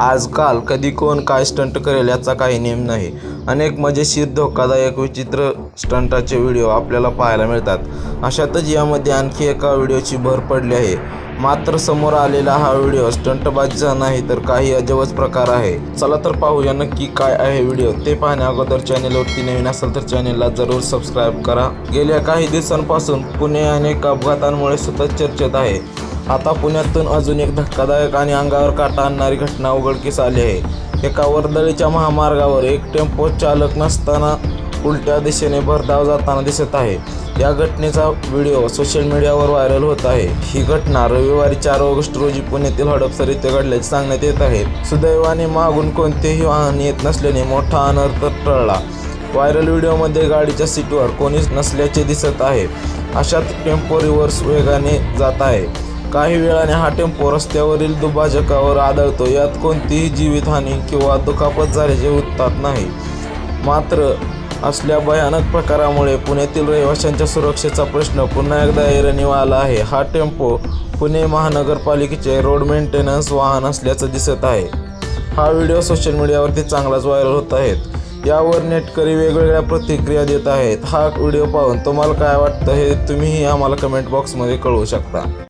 आजकाल कधी कोण काय स्टंट करेल याचा काही नेम नाही. अनेक मजेशीर धोकादायक विचित्र स्टंटाचे व्हिडिओ आपल्याला पाहायला मिळतात. अशातच यामध्ये आणखी एका व्हिडिओची भर पडली आहे. मात्र समोर आलेला हा व्हिडिओ स्टंटबाजीचा नाही तर काही अजबच प्रकार आहे. चला तर पाहूया नक्की काय आहे व्हिडिओ. ते पाहण्या अगोदर चॅनेलवरती नवीन असेल तर चॅनेलला जरूर सबस्क्राईब करा. गेल्या काही दिवसांपासून पुणे अनेक अपघातांमुळे सतत चर्चेत आहे. आता पुण्यातून अजून एक धक्कादायक आणि अंगावर काटा आणणारी घटना उघडकीस आली आहे. एका वर्दळीच्या महामार्गावर एक टेम्पो चालक नसताना उलट्या दिशेने भरधाव जाताना दिसत आहे. या घटनेचा व्हिडिओ सोशल मीडियावर व्हायरल होत आहे. ही घटना रविवारी चार ऑगस्ट रोजी पुण्यातील हडपसर येथे घडल्याचे सांगण्यात येत आहे. सुदैवाने मागून कोणतेही वाहन येत नसल्याने मोठा अनर्थ टळला. व्हायरल व्हिडिओमध्ये गाडीच्या सीटवर कोणीच नसल्याचे दिसत आहे. अशात टेम्पो रिव्हर्स वेगाने जात आहे. काही वेळाने हा टेम्पो रस्त्यावरील दुभाजकावर आदळतो. यात कोणतीही जीवितहानी किंवा दुखापत झाल्याचे वृत्तात नाही. मात्र असल्या भयानक प्रकारामुळे पुण्यातील रहिवाशांच्या सुरक्षेचा प्रश्न पुन्हा एकदा ऐरणीवर आला आहे. हा टेम्पो पुणे महानगरपालिकेचे रोड मेंटेनन्स वाहन असल्याचं दिसत आहे. हा व्हिडिओ सोशल मीडियावरती चांगलाच व्हायरल होत आहेत. यावर नेटकरी वेगवेगळ्या प्रतिक्रिया देत आहेत. हा व्हिडिओ पाहून तुम्हाला काय वाटतं हे तुम्हीही आम्हाला कमेंट बॉक्समध्ये कळवू शकता.